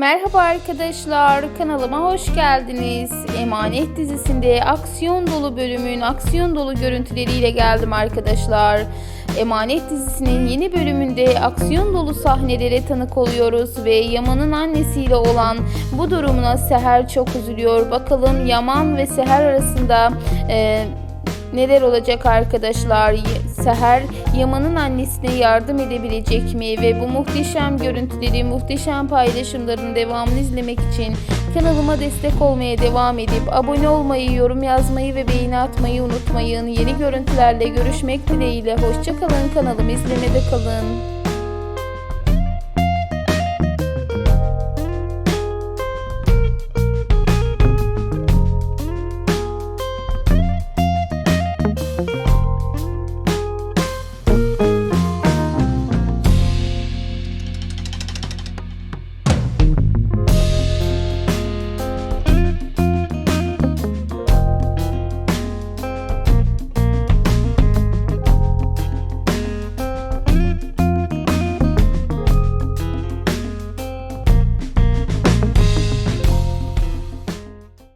Merhaba arkadaşlar, kanalıma hoş geldiniz. Emanet dizisinde aksiyon dolu bölümün aksiyon dolu görüntüleriyle geldim arkadaşlar. Emanet dizisinin yeni bölümünde aksiyon dolu sahnelere tanık oluyoruz ve Yaman'ın annesiyle olan bu durumuna Seher çok üzülüyor. Bakalım Yaman ve Seher arasında e, neler olacak arkadaşlar? Seher Yaman'ın annesine yardım edebilecek mi? Ve bu muhteşem görüntüleri, muhteşem paylaşımların devamını izlemek için kanalıma destek olmaya devam edip abone olmayı, yorum yazmayı ve beğeni atmayı unutmayın. Yeni görüntülerle görüşmek dileğiyle. Hoşçakalın kanalımı izlemede kalın.